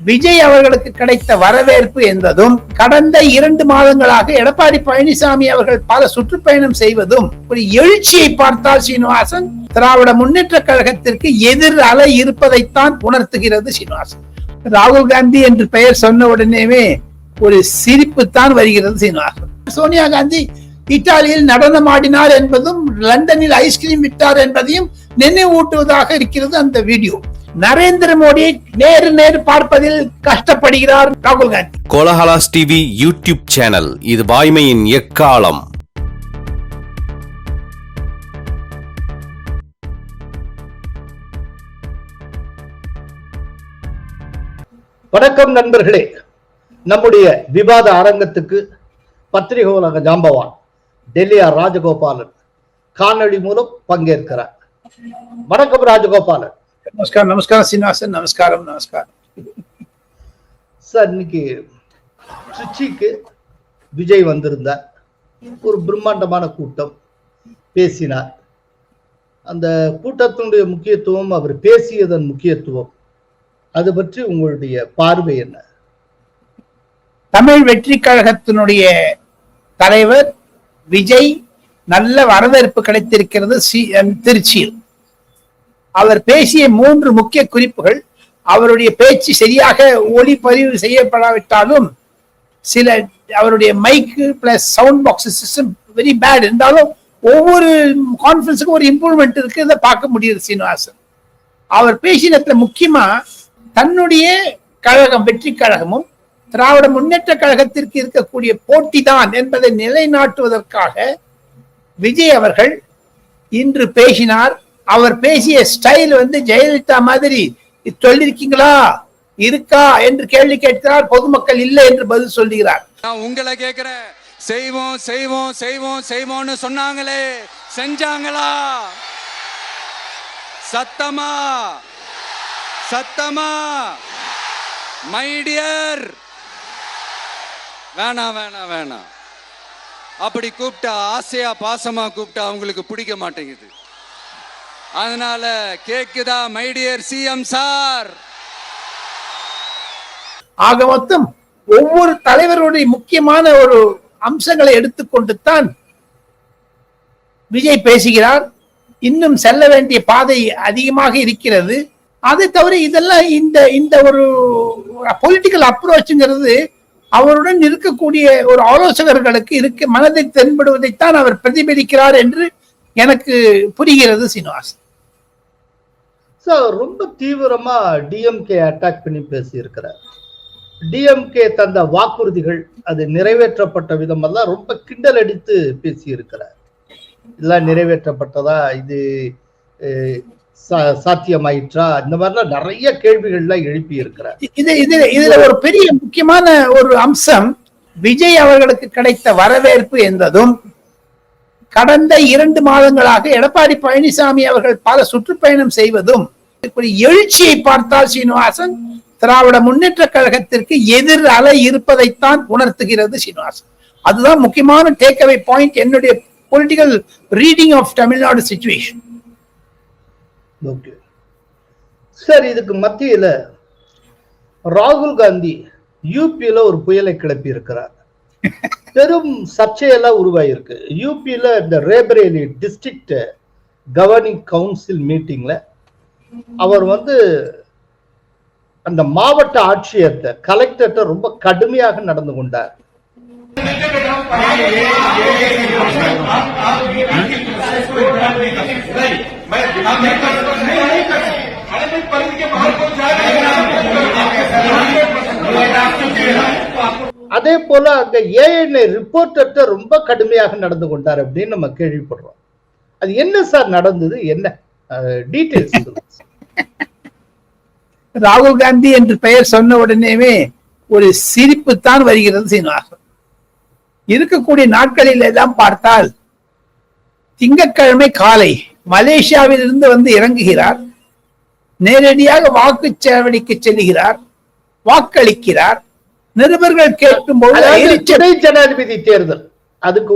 விஜய் அவர்களுக்கு கிடைத்த வரவேற்பு என்பதும் கடந்த இரண்டு மாதங்களாக எடப்பாடி பழனிசாமி அவர்கள் பல சுற்றுப்பயணம் செய்வதும் ஒரு எழுச்சியை பார்த்தால் சீனிவாசன் திராவிட முன்னேற்ற கழகத்திற்கு எதிர் அலை இருப்பதைத்தான் உணர்த்துகிறது சீனிவாசன். ராகுல் காந்தி என்று பெயர் சொன்ன உடனேவே ஒரு சிரிப்பு தான் வருகிறது சீனிவாசன். சோனியா காந்தி இத்தாலியில் நடனம் ஆடினார் என்பதும் லண்டனில் ஐஸ்கிரீம் விட்டார் என்பதையும் நினைவூட்டுவதாக இருக்கிறது அந்த வீடியோ நரேந்திர மோடியை நேரு நேரு பார்ப்பதில் கஷ்டப்படுகிறார் ராகுல் Gandhi. Kolahalas TV YouTube channel இது வாய்மையின் எக்காலம். வணக்கம் நண்பர்களே. நம்முடைய விவாத அரங்கத்துக்கு பத்திரிகை உலக ஜாம்பவான் டெல்லி ஆர் ராஜகோபாலன் காணொளி மூலம் பங்கேற்கிறார். வணக்கம் ராஜகோபாலன். நமஸ்காரம் நமஸ்காரம் சீனிவாசன் நமஸ்காரம் நமஸ்காரம். சார் இன்னைக்கு திருச்சிக்கு விஜய் வந்திருந்தார். ஒரு பிரம்மாண்டமான கூட்டம் பேசினார். அந்த கூட்டத்தினுடைய முக்கியத்துவம் அவர் பேசியதன் முக்கியத்துவம் அது பற்றி உங்களுடைய பார்வை என்ன? தமிழ் வெற்றி கழகத்தினுடைய தலைவர் விஜய் நல்ல வரவேற்பு கிடைத்திருக்கிறது திருச்சியில். அவர் பேசிய மூன்று முக்கிய குறிப்புகள் அவருடைய பேச்சு சரியாக ஒளிப்பதிவு செய்யப்படாவிட்டாலும் சில அவருடைய mic plus sound box system very bad இருந்தாலும் ஒவ்வொரு கான்ஃபரன்ஸுக்கும் ஒரு இம்ப்ரூவ்மெண்ட் இருக்கு இதை பார்க்க முடியுது சீனிவாசன். அவர் பேசினத்துல முக்கியமா தன்னுடைய கழகம் வெற்றி கழகமும் திராவிட முன்னேற்ற கழகத்திற்கு இருக்கக்கூடிய போட்டிதான் என்பதை நிலைநாட்டுவதற்காக விஜய் அவர்கள் இன்று பேசினார். அவர் பேசிய ஸ்டைல் வந்து ஜெயலலிதா மாதிரி சொல்லிருக்கீங்களா? இருக்கா? என்று கேள்வி கேட்கிறார். பொதுமக்கள் இல்லை என்று பதில் சொல்லுகிறார். நான் உங்களை கேக்குறேன் செய்வோம் செய்வோம் செய்வோம் செய்வோம்னு சொன்னாங்களே. செஞ்சாங்களா? சத்தமா? சத்தமா? மை டியர் வேணாம் வேணாம் வேணாம் அப்படி கூப்பிட்டா ஆசையா பாசமா கூப்பிட்டா அவங்களுக்கு பிடிக்க மாட்டேங்குது. அதனால கேக்குதா மைடியர் சிஎம் சார் ஆக மொத்தம் ஒவ்வொரு தலைவருடைய முக்கியமான ஒரு அம்சங்களை எடுத்துக்கொண்டு தான் விஜய் பேசுகிறார். இன்னும் செல்ல வேண்டிய பாதை அதிகமாக இருக்கிறது. அதை தவிர இதெல்லாம் இந்த இந்த ஒரு பொலிட்டிக்கல் அப்ரோச்சுங்கிறது அவருடன் இருக்கக்கூடிய ஒரு ஆலோசகர்களுக்கு இருக்க மனதை தென்படுவதைத்தான் அவர் பிரதிபலிக்கிறார் என்று எனக்கு புரிகிறது சீனிவாஸ் சார் ரொம்ப தீவிரமா டிஎம்கே அட்டாக் பண்ணி பேசியிருக்கிறார். டிஎம்கே தந்த வாக்குறுதிகள் அது நிறைவேற்றப்பட்ட விதமெல்லாம் ரொம்ப கிண்டல் அடித்து பேசியிருக்கிறார். இதெல்லாம் நிறைவேற்றப்பட்டதா? இது சாத்தியமாயிற்றா? இந்த மாதிரிலாம் நிறைய கேள்விகள்லாம் எழுப்பி இருக்கிறார் இது இது இதுல ஒரு பெரிய முக்கியமான ஒரு அம்சம் விஜய் அவர்களுக்கு கிடைத்த வரவேற்பு என்பதும் கடந்த இரண்டு மாதங்களாக எடப்பாடி பழனிசாமி அவர்கள் பல சுற்றுப்பயணம் செய்வதும் எழுச்சியை பார்த்தால் சீனிவாசன் திராவிட முன்னேற்ற கழகத்திற்கு எதிர் அலை இருப்பதைத்தான் உணர்த்துகிறது சீனிவாசன். அதுதான் முக்கியமான டேக் அவே பாயிண்ட் என்னுடைய political reading of Tamil Nadu situation okay sir இதுக்கு மத்தியில ராகுல் காந்தி யூபியில ஒரு புயலை கிளப்பி இருக்கிறார் பெரும் சர்ச்சையெல்லாம் உருவாயிருக்கு. யூபியில இந்த ரேபரேலி டிஸ்ட்ரிக்ட் கவர்னிங் கவுன்சில் மீட்டிங்ல அவர் வந்து அந்த மாவட்ட ஆட்சியர்கிட்ட கலெக்டர்கிட்ட ரொம்ப கடுமையாக நடந்து கொண்டார். அதே போல அங்க ஏஎன்ஏ ரிப்போர்ட்டர்கிட்ட ரொம்ப கடுமையாக நடந்து கொண்டார் அப்படின்னு நம்ம கேள்விப்படுறோம். அது என்ன சார் நடந்தது? என்ன? டீடைல்ஸ் ராகுல் காந்தி என்று பெயர் சொன்ன உடனேவே ஒரு சிரிப்பு தான் வருகிறது சீனிவாசன். இருக்கக்கூடிய நாட்களில் எல்லாம் பார்த்தால் திங்கட்கிழமை காலை மலேசியாவில் இருந்து வந்து இறங்குகிறார். நேரடியாக வாக்குச்சாவடிக்கு செல்லுகிறார் வாக்களிக்கிறார். நிருபர்கள் கேட்கும் போது துணை ஜனாதிபதி தேர்தல். அதுக்கு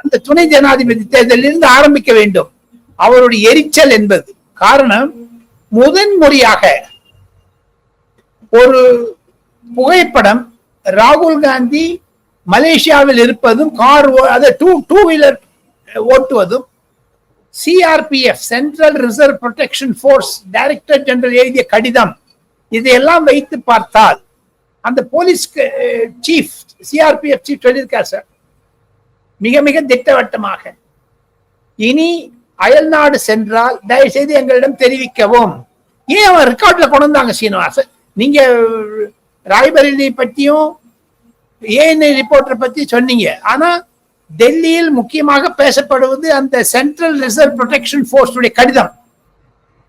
அந்த துணை ஜனாதிபதி தேர்தலில் இருந்து ஆரம்பிக்க வேண்டும். அவருடைய எரிச்சல் என்பது. காரணம் முதன் முறையாக ஒரு புகைப்படம் ராகுல் காந்தி மலேசியாவில் இருப்பதும் கார் அதை two two wheeler ஓட்டுவதும் CRPF central reserve protection force director general எழுதிய கடிதம். இதையெல்லாம் வைத்து பார்த்தால் அந்த போலீஸ் சீஃப் சிஆர்பிஎஃப் சீஃப் சொல்லியிருக்கார் சார் மிக மிக திட்டவட்டமாக. இனி அயல்நாடு சென்றால் தயவு செய்து எங்களிடம் தெரிவிக்கவும். ஏன் அவன் ரெக்கார்ட்ல கொண்டு வந்தாங்க சீனிவாசன்? நீங்க ராய்பரேலி பற்றியும் ஏஎன்ஐ ரிப்போர்ட்டர் பற்றி சொன்னீங்க. ஆனால் டெல்லியில் முக்கியமாக பேசப்படுவது அந்த சென்ட்ரல் ரிசர்வ் ப்ரொடெக்ஷன் ஃபோர்ஸ் கடிதம்.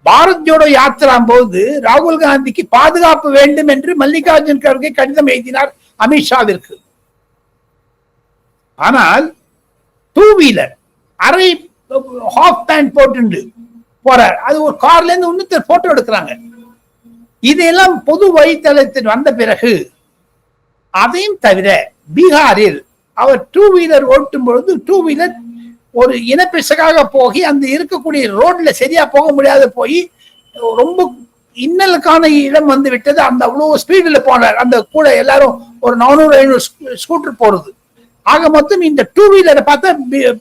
பாரத் ஜோடோ யாத்திரா போது ராகுல் காந்திக்கு பாதுகாப்பு வேண்டும் என்று மல்லிகார்ஜுன் கர்கே கடிதம் எழுதினார் அமித்ஷாவிற்கு ஆனால் டூ வீலர் அரை ஹாஃப் பேண்ட் போட்டு போறார். அது ஒரு கார்ல இருந்து இன்னொருத்தர் போட்டோ எடுக்கிறாங்க. இதெல்லாம் பொது வழித்தளத்தில் வந்த பிறகு அதையும் தவிர பீகாரில் அவர் டூ வீலர் ஓட்டும் பொழுது டூ வீலர் ஒரு இனப்பிசகாக போகி அந்த இருக்கக்கூடிய ரோட்ல சரியா போக முடியாத போய் ரொம்ப இன்னலுக்கான இடம் வந்து விட்டது. அந்த அவ்வளவு ஸ்பீடில் போனார். அந்த கூட எல்லாரும் ஒரு நானூறு ஐநூறு ஸ்கூட்டர் போறது ஆக மொத்தம் இந்த டூ வீலரை பார்த்தா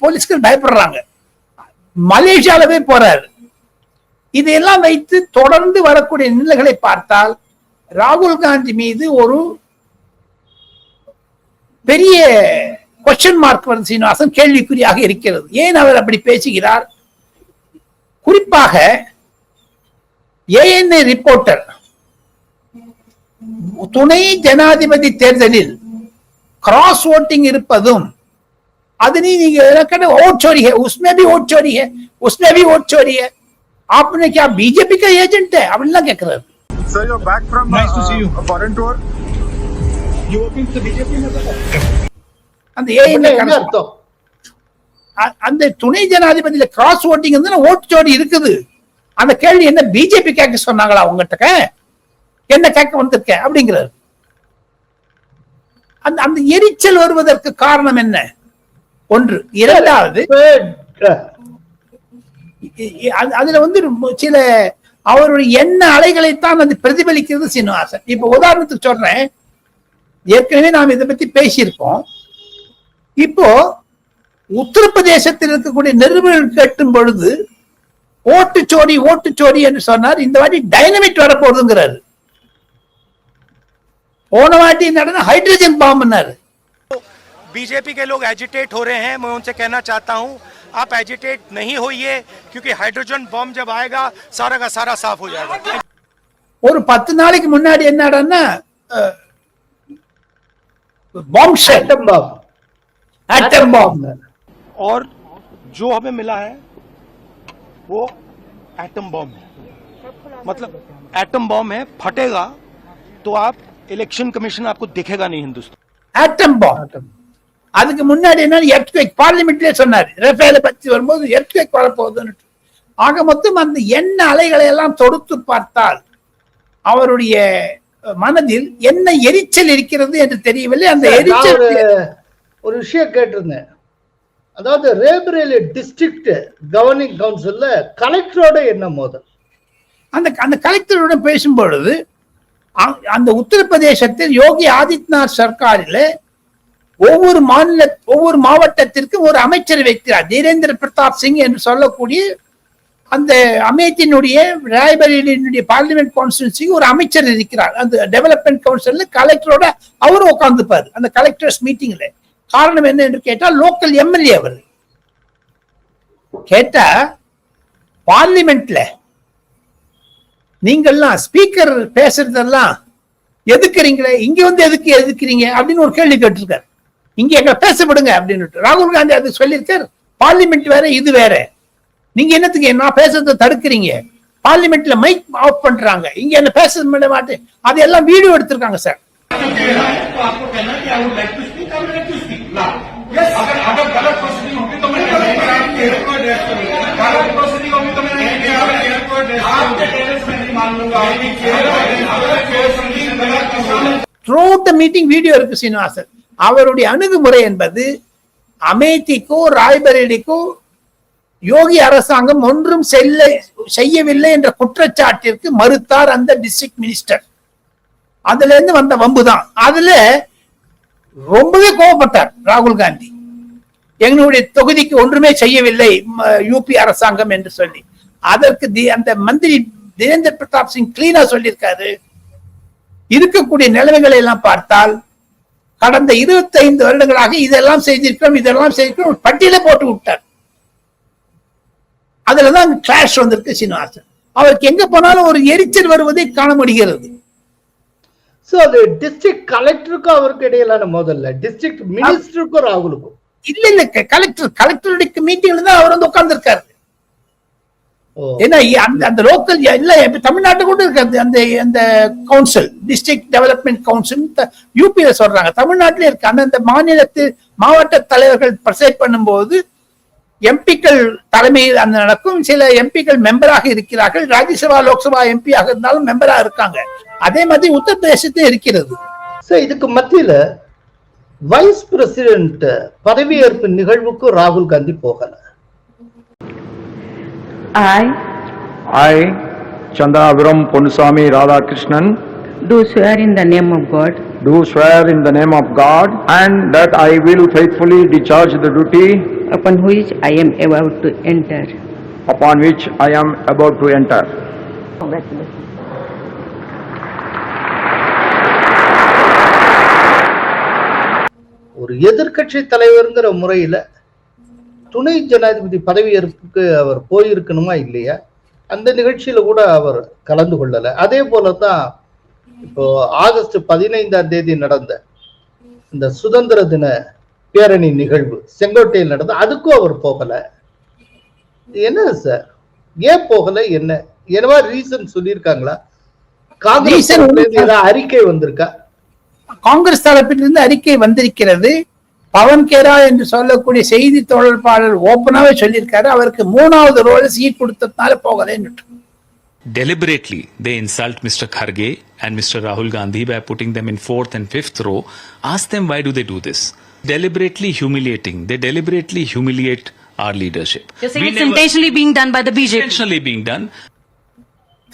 போலீஸ்கள் பயப்படுறாங்க. மலேசியாலவே போறாரு. இதையெல்லாம் வைத்து தொடர்ந்து வரக்கூடிய நிலைகளை பார்த்தால் ராகுல் காந்தி மீது ஒரு பெரிய கொஸ்டின் மார்க் வந்து சீனிவாசன் கேள்விக்குறியாக இருக்கிறது ஏன் அவர் அப்படி பேசுகிறார் குறிப்பாக ஏஎன்ஏ ரிப்போர்ட்டர் துணை ஜனாதிபதி தேர்தலில் கிராஸ் ஓட்டிங் இருப்பதும் அதனை நீங்க कहते वोट चोरी है उसमें भी वोट चोरी है उसमें भी वोट चोरी है आपने क्या बीजेपी का एजेंट है அப்படின்லாம் கேட்கிறாரு Sir, you're back from Nice to see you. அந்த அர்த்தம்? அந்த துணை ஜனாதிபதியில கிராஸ் ஓட்டிங் வந்து ஓட்டு ஜோடி இருக்குது. அந்த கேள்வி என்ன பிஜேபி கேட்க சொன்னாங்களா உங்ககிட்ட? என்ன கேட்க வந்திருக்க? அப்படிங்கிறாரு. அந்த அந்த எரிச்சல் வருவதற்கு காரணம் என்ன? ஒன்று இரண்டாவது அதுல வந்து சில அவருடைய எண்ண அலைகளைத்தான் அது பிரதிபலிக்கிறது சீனிவாசன். இப்ப உதாரணத்துக்கு சொல்றேன். ஏற்கனவே நாம் இதை பத்தி பேசியிருக்கோம் இப்போ உத்தரப்பிரதேசத்தில் இருக்கக்கூடிய நிருபர்கள் கேட்டும் பொழுது ஓட்டுச்சோரி ஓட்டுச்சோரி என்று சொன்னார் இந்த வாட்டி டைனமிட் வரப்போகுதுங்கிறாரு போன வாட்டி நடந்த ஹைட்ரஜன் பாம்புன்னாரு बीजेपी के लोग एजिटेट हो रहे हैं मैं उनसे कहना चाहता हूं आप एजिटेट नहीं होइए क्योंकि हाइड्रोजन बम जब आएगा सारा का सारा साफ हो जाएगा ஒரு பத்து நாளைக்கு முன்னாடி என்னடான்னா பாம்பு ஷெல் atom bomb. ஆட்டம் பாம்பு और जो हमें मिला है वो एटम बम है मतलब एटम बम है फटेगा तो आप इलेक्शन कमीशन आपको दिखेगा नहीं हिंदुस्तान ஆட்டம் பாம்பு Atom. அதுக்கு முன்னாடி என்ன எர்த்குவேக் பார்லிமெண்ட்லயே சொன்னார் ரஃபேல பத்தி வரும்போது எர்த்குவேக் வரப்போகுதுன்னு ஆக மொத்தம் அந்த எண்ண அலைகளை எல்லாம் தொடுத்து பார்த்தால் அவருடைய மனதில் என்ன எரிச்சல் இருக்கிறது என்று தெரியவில்லை. அந்த எரிச்சல் ஒரு விஷயம் கேட்டிருந்தேன். அதாவது ரேபரேலி டிஸ்ட்ரிக்ட் கவர்னிங் கவுன்சில்ல கலெக்டரோட என்ன மோதல்? அந்த அந்த கலெக்டருடன் பேசும் பொழுது அ- அந்த உத்தரப்பிரதேசத்தில் யோகி ஆதித்யநாத் சர்க்காரில் ஒவ்வொரு மாநில ஒவ்வொரு மாவட்டத்திற்கும் ஒரு அமைச்சர் வைக்கிறார். தீரேந்திர பிரதாப் சிங் என்று சொல்லக்கூடிய அந்த அமைச்சனுடைய ராய்பரேலியினுடைய பார்லிமெண்ட் கான்ஸ்டியூன்சிக்கு ஒரு அமைச்சர் இருக்கிறார். அந்த டெவலப்மெண்ட் கவுன்சில்ல கலெக்டரோட அவரும் உட்காந்துப்பார் அந்த கலெக்டர்ஸ் மீட்டிங்ல காரணம் என்ன என்று கேட்டால் லோக்கல் எம்எல்ஏ அவர். கேட்டா பார்லிமெண்ட்ல நீங்கள்லாம் ஸ்பீக்கர் பேசுறதெல்லாம் எதுக்குறீங்களே? இங்க வந்து எதுக்கு எதுக்குறீங்க? அப்படின்னு ஒரு கேள்வி கேட்டிருக்காரு. இங்க எங்க பேசப்படுங்க அப்படின்னு. ராகுல் காந்தி அது சொல்லியிருக்காரு பார்லிமெண்ட் வேற இது வேற. நீங்க என்னத்துக்கு நான் பேசுறதை தடுக்கிறீங்க? பார்லிமெண்ட்ல மைக் ஆஃப் பண்றாங்க. இங்க என்ன பேச விட மாட்டேன் வீடியோ எடுத்திருக்காங்க சார் மீட்டிங் வீடியோ இருக்கு சீனிவாசன். அவருடைய அணுகுமுறை என்பது அமேதிக்கோ ராய்பரேலிக்கோ யோகி அரசாங்கம் ஒன்றும் செல்ல செய்யவில்லை என்ற குற்றச்சாட்டிற்கு மறுத்தார் அந்த டிஸ்ட்ரிக்ட் மினிஸ்டர் அதுல இருந்து வந்த வம்பு தான் அதுல ரொம்பவே கோவப்பட்டார் ராகுல் காந்தி. எங்களுடைய தொகுதிக்கு ஒன்றுமே செய்யவில்லை யூபி அரசாங்கம் என்று சொல்லி. அதற்கு தி- அந்த மந்திரி தினேந்திர பிரதாப் சிங் கிளீனா சொல்லியிருக்காரு. இருக்கக்கூடிய நிலைமைகளை எல்லாம் பார்த்தால் கடந்த 25 வருடங்களாக இதெல்லாம் செய்திருக்கிறோம் இதெல்லாம் செய்திருக்கிறோம் பட்டியலை போட்டு விட்டார். அதுலதான் கிளாஷ் வந்திருக்கு சீனிவாசன். அவருக்கு எங்க போனாலும் ஒரு எரிச்சல் வருவதை காண முடிகிறது. சோ அது டிஸ்ட்ரிக்ட் கலெக்டருக்கும் அவருக்கு இடையிலான மோதல்ல. டிஸ்ட்ரிக்ட் மினிஸ்டருக்கும் ராகுலுக்கும் இல்ல இல்ல கலெக்டர் கலெக்டருடைய மீட்டிங்ல தான் அவர் வந்து உட்கார்ந்திருக்காரு. ஏன்னா அந்த அந்த லோக்கல் இல்ல தமிழ்நாட்டு கூட இருக்கு அந்த- அந்த அந்த கவுன்சில் டிஸ்ட்ரிக்ட் டெவலப்மெண்ட் கவுன்சில் யூபியில சொல்றாங்க. தமிழ்நாட்டிலே இருக்கு. அந்தந்த மாநிலத்து மாவட்ட தலைவர்கள் பிரசைட் பண்ணும்போது எம்பிக்கள் தலைமையில் அந்த நடக்கும். சில எம்பிக்கள் மெம்பராக இருக்கிறார்கள். ராஜ்யசபா லோக்சபா எம்பியாக இருந்தாலும் மெம்பராக இருக்காங்க. அதே மாதிரி உத்தரப்பிரதேசத்தில் இருக்கிறது. சோ இதுக்கு மத்தியில வைஸ் பிரசிடென்ட் பதவியேற்பு நிகழ்வுக்கு ராகுல் காந்தி போகல. I I, Chandaviram Ponusami Radhakrishnan, do swear in the name of God do swear in the name of God and that I will faithfully discharge the duty upon which I am about to enter. upon which I am about to enter. Congratulations. ஒரு எதிர்க்கட்சி தலைவருங்கிற முறையில துணை ஜனாதிபதி பதவியேற்புக்கு அவர் போயிருக்கணுமா இல்லையா அந்த நிகழ்ச்சியில கூட அவர் கலந்து கொள்ளல அதே போலதான் இப்போ ஆகஸ்ட் பதினைந்தாம் தேதி நடந்த இந்த சுதந்திர தின பேரணி நிகழ்வு செங்கோட்டையில் நடந்த அதுக்கும் அவர் போகல. என்ன சார்? ஏன் போகல? என்ன? என்னவா ரீசன் சொல்லியிருக்காங்களா? காங்கிரஸ் அறிக்கை வந்திருக்கா? காங்கிரஸ் தரப்பிலிருந்து அறிக்கை வந்திருக்கிறது. பவன் கேரா என்று சொல்லக்கூடிய செய்தி தொடர்பாளர் ஓப்பனாவே சொல்லியிருக்காரு. அவருக்கு மூணாவது ரோல் சீட் கொடுத்ததுனால போகலன்னு deliberately they insult Mr. Kharge and Mr. Rahul Gandhi by putting them in fourth and fifth row. Ask them why do they do this? Deliberately humiliating. They deliberately humiliate our leadership. You're saying We it's never- intentionally being done by the BJP. intentionally being done.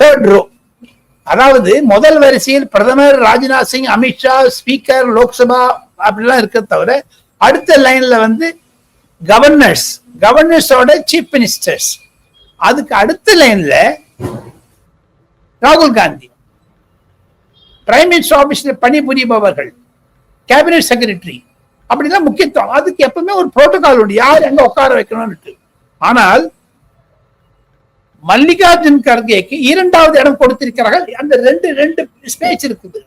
Third row அதாவது முதல் வரிசையில் பிரதமர் Rajnath Singh Amit Shah speaker Lok Sabha அப்படிலாம் இருக்க தவிர அடுத்த லைன்ல வந்து கவர்னர்ஸ் கவர்னர்ஸோட சீஃப் மினிஸ்டர்ஸ் அதுக்கு அடுத்த லைன்ல ராகுல் காந்தி. பிரைம் மினிஸ்டர் ஆபீஸ்ல பணிபுரிபவர்கள் கேபினெட் செக்ரட்டரி அப்படிலாம் முக்கியத்துவம். அதுக்கு எப்பவுமே ஒரு புரோட்டோகால் உண்டு. யார் எங்க உட்கார வைக்கணும்னு ஆனால் மல்லிகார்ஜுன் கர்கேக்கு இரண்டாவது இடம் கொடுத்திருக்கிறார்கள். அந்த ரெண்டு ரெண்டு ஸ்பேஸ் இருக்குது.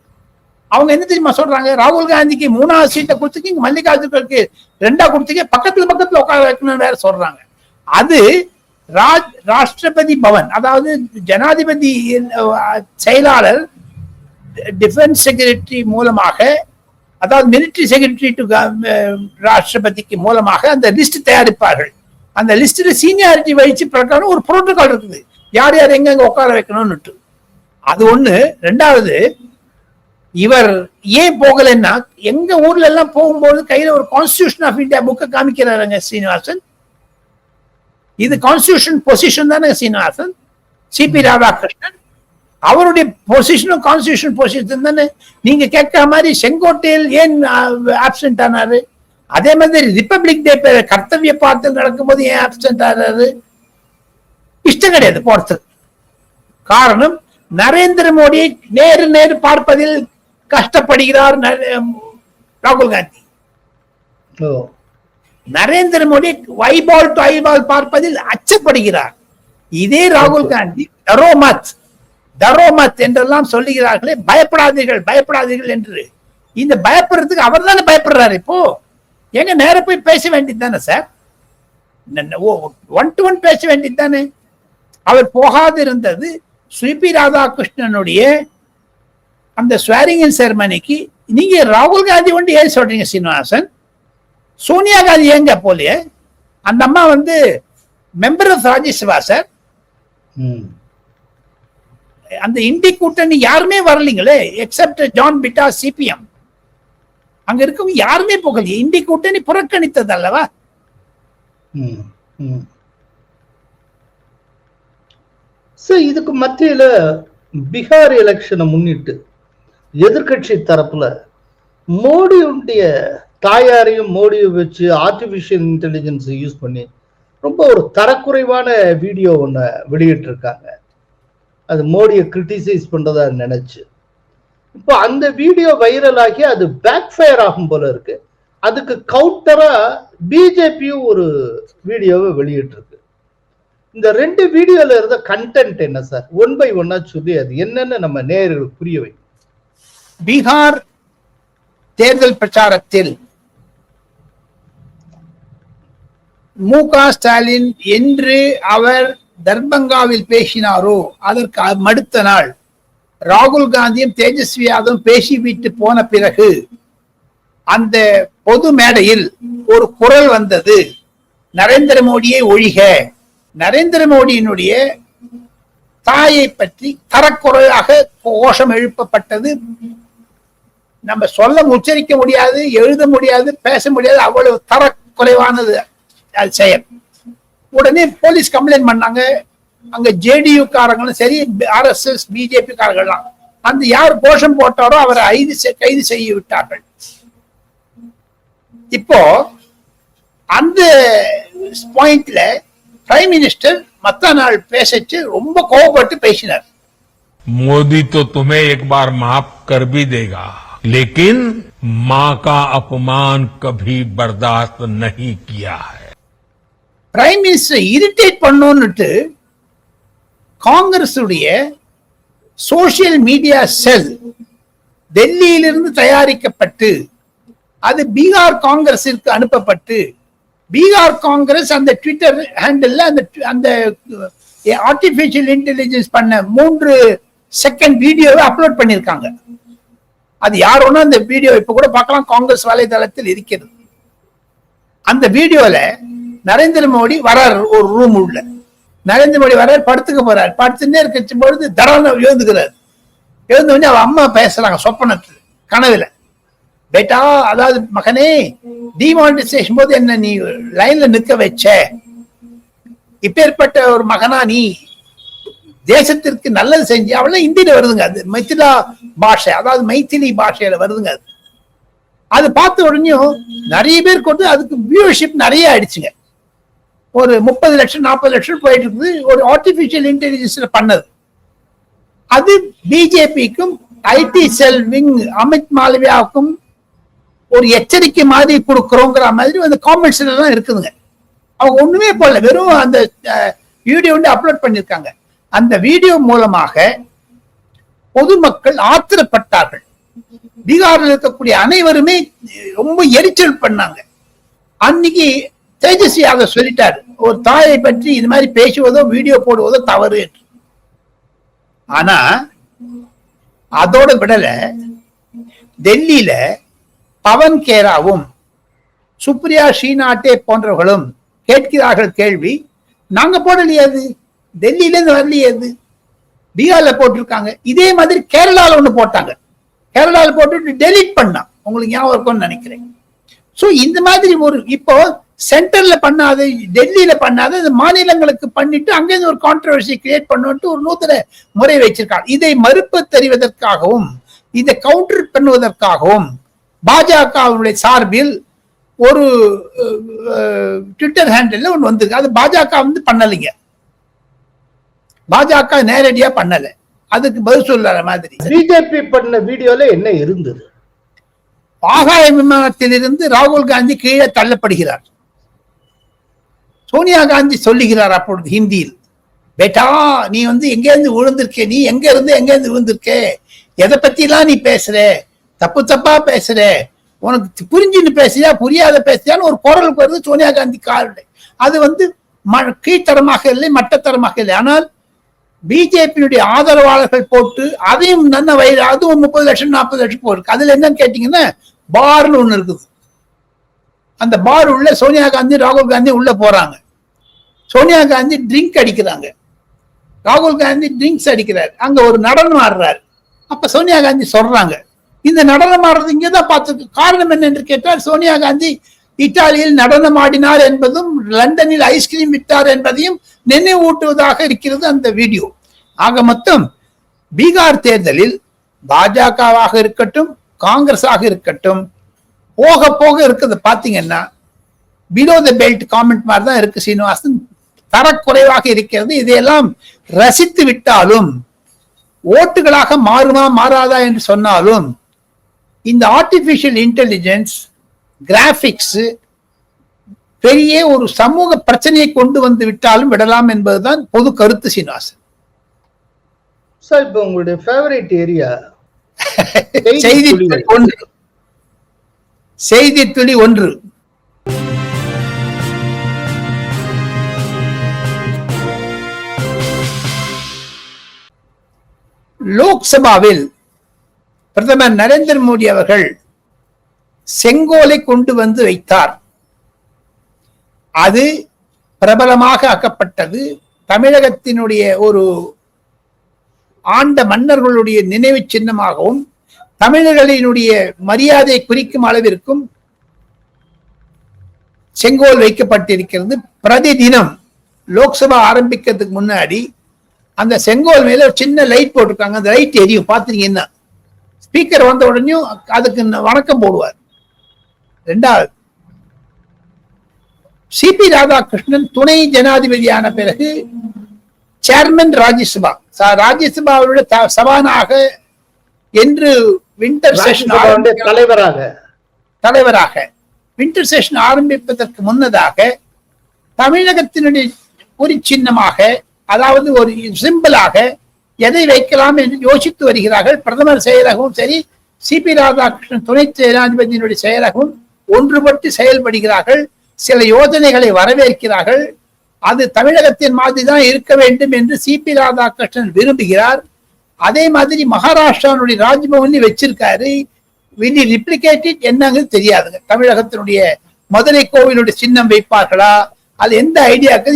அவங்க என்ன தெரியுமா சொல்றாங்க? ராகுல் காந்திக்கு மூணாவது சீட்டை கொடுத்துருக்கீங்க மல்லிகார்ஜுன் கர்கே ரெண்டா கொடுத்தீங்க பக்கத்துல பக்கத்துல உட்கார வைக்கணும்னு வேற சொல்றாங்க. அது ராஜ் ராஷ்டிரபதி பவன் அதாவது ஜனாதிபதி செயலாளர் டிஃபென்ஸ் செக்ரட்டரி மூலமாக அதாவது மிலிட்டரி செக்ரட்டரி டு ராஷ்டிரபதிக்கு மூலமாக அந்த லிஸ்ட் தயாரிப்பார்கள். அந்த லிஸ்ட்ல சீனியாரிட்டி வச்சு பிரகாரம் ஒரு புரோட்டோகால் இருக்குது. யார் யார் எங்க உட்கார வைக்கணும்னுட்டு. அது ஒண்ணு. ரெண்டாவது இவர் ஏன் போகலைன்னா எங்க ஊர்ல எல்லாம் போகும்போது கையில ஒரு கான்ஸ்டியூஷன் ஆஃப் இந்தியா புக்கை காமிக்கிறாருங்க சீனிவாசன். இது கான்ஸ்டியூஷன் பொசிஷன் தானே சீனிவாசன்? சிபி ராதாகிருஷ்ணன். அவருடைய பொசிஷனும் கான்ஸ்டியூஷன் பொசிஷன் தானே. நீங்க கேட்கிற மாதிரி செங்கோட்டையில் ஏன் ஆப்சென்ட் ஆனாரு? அதே மாதிரி ரிப்பப்ளிக் டே கர்த்தவிய பார்த்து நடக்கும்போது ஏன் ஆப்சென்ட் ஆனாரு? இஷ்டம் கிடையாது போறதுக்கு. காரணம் நரேந்திர மோடியை நேரு நேரு பார்ப்பதில் கஷ்டப்படுகிறார் ராகுல் காந்தி. ஓ. Narendra Modi eyeball to eyeball பார்ப்பதில் அச்சப்படுகிறார். இதே ராகுல் காந்தி தரோமத் தரோமத் என்றெல்லாம் சொல்லுகிறார்களே. பயப்படாதீர்கள் பயப்படாதீர்கள் என்று. இந்த பயப்படுறதுக்கு அவர் தானே பயப்படுறாரு இப்போ? எங்க நேர போய் பேச வேண்டியது தானே சார்? ஒன் டு ஒன் பேச வேண்டியது தானே? அவர் போகாது இருந்தது ஸ்ரீபி ராதாகிருஷ்ணனுடைய அந்த ஸ்வேரிங் செரமனிக்கு நீங்க ராகுல் காந்தி வந்து ஏன் சொல்றீங்க சீனிவாசன்? சோனியா காந்தி ஏங்க போலியே அந்த அம்மா வந்து மெம்பர் ஆஃப் ராஜ்யசபா சார் ம். அந்த இந்தி கூட்டணி யாருமே வரலீங்களே எக்ஸப்ட் ஜான் பிட்டா சிபிஎம். அங்க இருக்கவங்க யாருமே போகலையே இந்தி கூட்டணி புறக்கணித்தது அல்லவா? ம், ம். சோ இதுக்கு மத்தியில பீகார் எலெக்ஷனை முன்னிட்டு எதிர்க்கட்சி தரப்புல மோடியுடைய தாயாரையும் மோடியை வச்சு ஆர்டிஃபிஷியல் இன்டெலிஜென்ஸ் யூஸ் பண்ணி ரொம்ப ஒரு தரக்குறைவான வீடியோ ஒன்று வெளியிட்டிருக்காங்க. அது மோடியை கிரிட்டிசைஸ் பண்ணுறதா நினச்சி. இப்போ அந்த வீடியோ வைரல் ஆகி அது பேக் ஃபயர் ஆகும் போல இருக்கு. அதுக்கு கவுண்டரா பிஜேபியும் ஒரு வீடியோவை வெளியிட்டிருக்கு. இந்த ரெண்டு வீடியோல இருந்த கண்டென்ட் என்ன சார்? ஒன் பை ஒன்னா சொல்லி அது என்னன்னு நம்ம நேயர்களுக்கு புரிய வைக்கும் பீகார் தேர்தல் பிரச்சாரத்தில் மு க ஸ்டாலின் என்று அவர் தர்பங்காவில் பேசினாரோ அதற்கு அடுத்த நாள். ராகுல் காந்தியும் தேஜஸ்வி யாதவும் பேசிவிட்டு போன பிறகு அந்த பொது மேடையில் ஒரு குரல் வந்தது. நரேந்திர மோடியை ஒழிக. நரேந்திர மோடியினுடைய தாயை பற்றி தரக்குறையாக கோஷம் எழுப்பப்பட்டது. நம்ம சொல்ல உச்சரிக்க முடியாது எழுத முடியாது பேச முடியாது அவ்வளவு தரக்குறைவானது. அது செயல் உடனே போலீஸ் கம்ப்ளைண்ட் பண்ணாங்க அங்க ஜேடியு காரங்களும் சரி ஆர்எஸ்எஸ் பிஜேபி காரங்கள்லாம் அந்த யார் கோஷம் போட்டாரோ அவரை கைது செ- கைது செய்ய விட்டார்கள் இப்போ அந்த பாயிண்ட்ல பிரைம் மினிஸ்டர் மத்த நாள் பேசச்சு ரொம்ப கோவப்பட்டு பேசினார் मोदी तो तुम्हें एक बार माफ कर भी देगा लेकिन मां का अपमान कभी बर्दाश्त नहीं किया है பிரைம் மினிஸ்டர் இரிட்டேட் பண்ணோன்னுட்டு காங்கிரஸுடைய சோசியல் மீடியா செல் டெல்லியிலிருந்து தயாரிக்கப்பட்டு அது பீகார் காங்கிரஸிற்கு அனுப்பப்பட்டு பீகார் காங்கிரஸ் அந்த ட்விட்டர் ஹேண்டில் அந்த அந்த ஆர்டிபிஷியல் இன்டெலிஜென்ஸ் பண்ண மூன்று செகண்ட் வீடியோவை அப்லோட் பண்ணியிருக்காங்க அது யார் ஒன்றும் அந்த வீடியோ இப்போ கூட பார்க்கலாம் காங்கிரஸ் வலைதளத்தில் இருக்கிறது. அந்த வீடியோவில் நரேந்திர மோடி வரார் ஒரு ரூம் உள்ள. நரேந்திர மோடி வர்றாரு படுத்துக்க போறாரு. படுத்துன்னே இருக்க பொழுது தடான எழுந்துக்கிறாரு. எழுந்த உடனே அவ அம்மா பேசுறாங்க சொப்பனத்துல கனவுல. பேட்டா அதாவது மகனே டிமானிட்டைசேஷன் போது என்ன நீ லைன்ல நிக்க வச்ச? இப்பேற்பட்ட ஒரு மகனா நீ? தேசத்திற்கு நல்லது செஞ்சு அவெல்லாம் இந்தியில வருதுங்க அது. மைத்திலா பாஷை அதாவது மைத்திலி பாஷையில வருதுங்க அது. அது பார்த்த உடனேயும் நிறைய பேர் கொண்டு அதுக்கு வியூவர்ஷிப் நிறைய ஆயிடுச்சுங்க. ஒரு முப்பது லட்சம் நாற்பது லட்சம் போயிட்டு இருக்குது. ஒரு ஆர்டிபிஷியல் இன்டெலிஜென்ஸ்ல பண்ணது. அது பிஜேபிக்கும் ஐடி செல் விங் அமித் மாலவியாவுக்கும் ஒரு எச்சரிக்கை மாதிரி கொடுக்குறோங்கிற மாதிரி அந்த காமெண்ட்ஸ்ல எல்லாம் இருக்குதுங்க. அவங்க ஒண்ணுமே போடல. வெறும் அந்த வீடியோ வந்து அப்லோட் பண்ணிருக்காங்க அந்த வீடியோ மூலமாக பொதுமக்கள் ஆத்திரப்பட்டார்கள். பீகாரில் இருக்கக்கூடிய அனைவருமே ரொம்ப எரிச்சல் பண்ணாங்க. அன்னைக்கு தேஜஸ்வி அதை சொல்லிட்டாரு ஒரு தாயை பற்றி இது மாதிரி பேசுவதோ வீடியோ போடுவதோ தவறு என்று. ஆனா அதோட விடல டெல்லியில பவன் கேராவும் சுப்ரியா ஸ்ரீநாட்டே போன்றவர்களும் கேட்கிறார்கள் கேள்வி நாங்க போடலையே அது? டெல்லியில இருந்து வரலையே அது? பீகார்ல போட்டிருக்காங்க. இதே மாதிரி கேரளால ஒண்ணு போட்டாங்க. கேரளால போட்டுட்டு டெலீட் பண்ணான் உங்களுக்கு ஞாபகம் இருக்கும்னு நினைக்கிறேன். சோ இந்த மாதிரி ஒரு இப்போ சென்டர்ல பண்ணாத டெல்லியில பண்ணாத மாநிலங்களுக்கு பண்ணிட்டு அங்கிருந்து ஒரு கான்ட்ரவர்சி கிரியேட் பண்ணுன்ட்டு ஒரு நூத்தன முறை வச்சிருக்காங்க. இதை மறுப்பு தெரிவதற்காகவும் இதை கவுண்டர் பண்ணுவதற்காகவும் பாஜகவினுடைய சார்பில் ஒரு ட்விட்டர் ஹேண்டில் ஒன்று வந்திருக்கு. அது பாஜக வந்து பண்ணலைங்க. பாஜக நேரடியா பண்ணல. அதுக்கு பதில் சொல்லுற மாதிரி. பிஜேபி பண்ண வீடியோல என்ன இருந்தது? ஆகாய விமானத்திலிருந்து ராகுல் காந்தி கீழே தள்ளப்படுகிறார். சோனியா காந்தி சொல்லுகிறார் அப்பொழுது ஹிந்தியில் பேட்டா நீ வந்து எங்கேருந்து விழுந்திருக்கே? நீ எங்க இருந்து எங்க இருந்து எதை பத்திலாம் நீ பேசுற? தப்பு தப்பா பேசுற? உனக்கு புரிஞ்சுன்னு பேசுறியா? புரியாத பேசுறியான்னு ஒரு குரல் வருது சோனியா காந்தி காருடைய அது வந்து ம- கீழ்த்தரமாக இல்லை மட்டத்தரமாக இல்லை. ஆனால் பிஜேபியுடைய ஆதரவாளர்கள் போட்டு அதையும் நல்ல வயிறு அதுவும் முப்பது லட்சம் நாற்பது லட்சம் போயிருக்கு அதுல என்னன்னு கேட்டீங்கன்னா பார்னு ஒண்ணு இருக்குது. அந்த பார் உள்ள சோனியா காந்தி ராகுல் காந்தி உள்ள போறாங்க. சோனியா காந்தி ட்ரிங்க் அடிக்கிறாங்க. ராகுல் காந்தி ட்ரிங்க்ஸ் அடிக்கிறார். அங்க ஒரு நடனம் ஆடுறாரு. அப்ப சோனியா காந்தி சொல்றாங்க. இந்த நடனம் ஆடுறது இங்கதான் பார்த்து காரணம் என்ன என்று கேட்டால் சோனியா காந்தி இத்தாலியில் நடனம் ஆடினார் என்பதும் லண்டனில் ஐஸ்கிரீம் விட்டார் என்பதையும் நினைவூட்டுவதாக இருக்கிறது அந்த வீடியோ ஆக மொத்தம் பீகார் தேர்தலில் பாஜகவாக இருக்கட்டும் காங்கிரஸாக இருக்கட்டும் போக போக இருக்கிறத பார்த்தீங்கன்னா பிலோ த பெல்ட் காமெண்ட் மாதிரி தான் இருக்கு சீனிவாசன். தரக்குறைவாக இருக்கிறது. இதையெல்லாம் ரசித்து விட்டாலும் ஓட்டுகளாக மாறுமா மாறாதா என்று சொன்னாலும் இந்த ஆர்டிபிஷியல் இன்டெலிஜென்ஸ் கிராபிக்ஸ் பெரிய ஒரு சமூக பிரச்சனையை கொண்டு வந்து விட்டாலும் விடலாம் என்பதுதான் பொது கருத்து சீனிவாசன். சார் இப்போ உங்களுடைய ஃபேவரட் ஏரியா செய்தி ஒன்று. செய்தி துளி ஒன்று. லோக்சபாவில் பிரதமர் நரேந்திர மோடி அவர்கள் செங்கோலை கொண்டு வந்து வைத்தார். அது பிரபலமாக ஆக்கப்பட்டது. தமிழகத்தினுடைய ஒரு ஆண்ட மன்னர்களுடைய நினைவு சின்னமாகவும் தமிழர்களினுடைய மரியாதை குறிக்கும் அளவிற்கும் செங்கோல் வைக்கப்பட்டிருக்கிறது. பிரதி தினம் லோக்சபா ஆரம்பிக்கிறதுக்கு முன்னாடி அந்த செங்கோல் மேல ஒரு சின்ன லைட் போட்டிருக்காங்க. அந்த லைட் எரியும். பாத்தீங்கன்னா ஸ்பீக்கர் வந்த உடனேயும் அதுக்கு வணக்கம் போடுவார். ரெண்டாவது சிபி ராதாகிருஷ்ணன் துணை ஜனாதிபதியான பிறகு சேர்மன் ராஜ்யசபா. த- சபானாக என்று வின்டர் செஷன் தலைவராக. தலைவராக. வின்டர் செஷன் ஆரம்பிப்பதற்கு முன்னதாக தமிழகத்தினுடைய ஒரு சின்னமாக அதாவது ஒரு சிம்பிளாக எதை வைக்கலாம் என்று யோசித்து வருகிறார்கள். பிரதமர் செயலகமும் சரி சிபி ராதாகிருஷ்ணன் துணை ஜனாதிபதியினுடைய செயலகமும் ஒன்றுபட்டு செயல்படுகிறார்கள். சில யோஜனைகளை வரவேற்கிறார்கள். அது தமிழகத்தின் மாதிரி தான் இருக்க வேண்டும் என்று சிபி ராதாகிருஷ்ணன் விரும்புகிறார். அதே மாதிரி மகாராஷ்டிராவுடைய ராஜ்பவன் வச்சிருக்காரு. விதி ரிப்ளிகேட்டட் என்னங்கிறது தெரியாதுங்க. தமிழகத்தினுடைய மதுரை கோவிலுடைய சின்னம் வைப்பார்களா? அது எந்த ஐடியாக்கு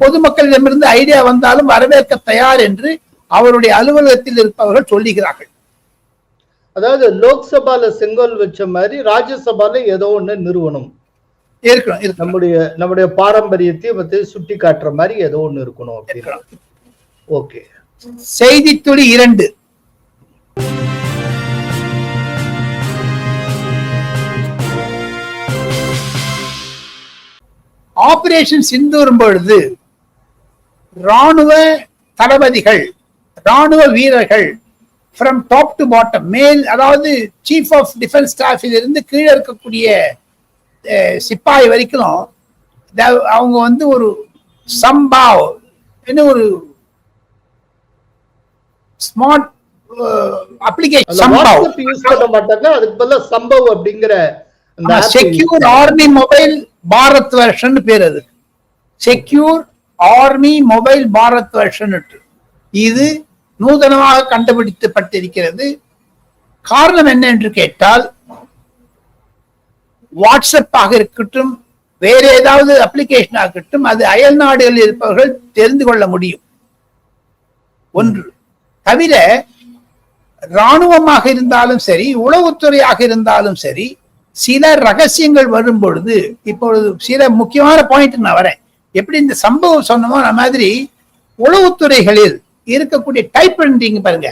பொதுமக்களிடமிருந்து ஐடியா வந்தாலும் வரவேற்க தயார் என்று அவருடைய அலுவலகத்தில் இருப்பவர்கள் சொல்லுகிறார்கள். அதாவது லோக்சபால செங்கோல் வச்ச மாதிரி ராஜ்யசபால ஏதோ ஒண்ணு நிறுவனம். இருக்கணும் நம்முடைய நம்முடைய பாரம்பரியத்தையும் வந்து சுட்டி காட்டுற மாதிரி ஏதோ ஒண்ணு இருக்கணும் அப்படின்னு. ஓகே. செய்தி துளி இரண்டு. ஆபரேஷன் சிந்தூரும் பொழுது ராணுவ தளபதிகள் ராணுவ வீரர்கள் ஃப்ரம் டாப் டு பாட்டம் மேல் அதாவது சீஃப் ஆஃப் டிஃபென்ஸ் ஸ்டாஃபில் இருந்து கீழே இருக்கக்கூடிய சிப்பாய் வரைக்கும் அவங்க வந்து ஒரு சம்பாவ் என்ன ஒரு smart application Sambhav. WhatsApp use பண்ண மாட்டாங்க அதுக்கு பதிலா சம்பவ் அப்படிங்கிற secure army mobile Bharat version பேர் அது. Secure army mobile Bharat version இது நூதனமாக கண்டுபிடிக்கப்பட்டிருக்கிறது. காரணம் என்ன என்று கேட்டால் வாட்ஸ்அப்பாக இருக்கட்டும் வேற ஏதாவது அப்ளிகேஷன் ஆகட்டும் அது அயல் நாடுகளில் இருப்பவர்கள் தெரிந்து கொள்ள முடியும். ஒன்று. தவிர ராணுவமாக இருந்தாலும் சரி உளவுத்துறையாக இருந்தாலும் சரி சில ரகசியங்கள் வரும் பொழுது இப்பொழுது சில முக்கியமான பாயிண்ட் நான் வரேன். எப்படி இந்த சம்பவம் சொன்னமோ அந்த மாதிரி உளவுத்துறைகளில் இருக்கக்கூடிய டைப் பிரிண்டிங் பாருங்க.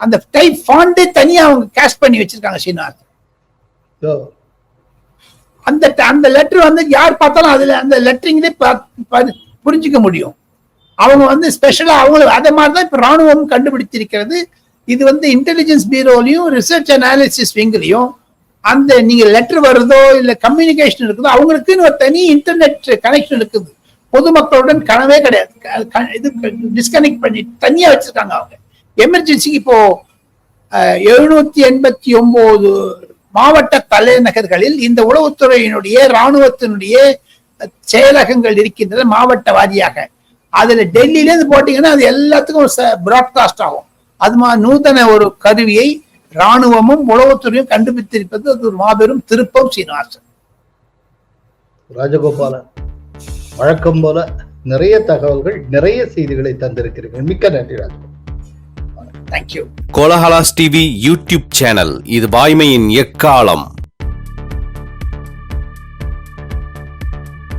அந்த டைப் ஃபாண்டே தனியா அவங்க கேஷ் பண்ணி வச்சிருக்காங்க சீனாத் அந்த அந்த லெட்டர் வந்து யார் பார்த்தாலும் அதுல அந்த லெட்டரிங்லே புரிஞ்சுக்க முடியும். அவங்க வந்து ஸ்பெஷலா அவங்க அதே மாதிரி தான் இப்ப ராணுவம் கண்டுபிடித்திருக்கிறது. இது வந்து இன்டெலிஜென்ஸ் பியூரோலையும் ரிசர்ச் அனாலிசிஸ் விங்லையும் அந்த நீங்க லெட்டர் வருதோ இல்ல கம்யூனிகேஷன் இருக்குதோ அவங்களுக்குன்னு ஒரு தனி இன்டர்நெட் கனெக்ஷன் இருக்குது. பொதுமக்களுடன் கனவே கிடையாது. இது டிஸ்கனெக்ட் பண்ணி தனியா வச்சிருக்காங்க அவங்க. எமர்ஜென்சிக்கு இப்போ எழுநூத்தி எண்பத்தி ஒன்பது மாவட்ட தலைநகர்களில் இந்த உளவுத்துறையினுடைய ராணுவத்தினுடைய செயலகங்கள் இருக்கின்றன மாவட்ட வாரியாக அதுல டெல்லியிலேருந்து போட்டீங்கன்னா அது எல்லாத்துக்கும் பிராட்காஸ்ட் ஆகும். அது மாதிரி நூதன ஒரு கருவியை ராணுவமும் உளவுத்துறையும் கண்டுபிடித்திருப்பது அது ஒரு மாபெரும் திருப்பம் சீனிவாசன். ராஜகோபாலன் வழக்கம் போல நிறைய தகவல்கள் நிறைய செய்திகளை தந்திருக்கிறீர்கள். மிக்க நன்றி Rajagopalan thank you Kolahalas TV YouTube channel இது வாய்மையின் எக்காலம்.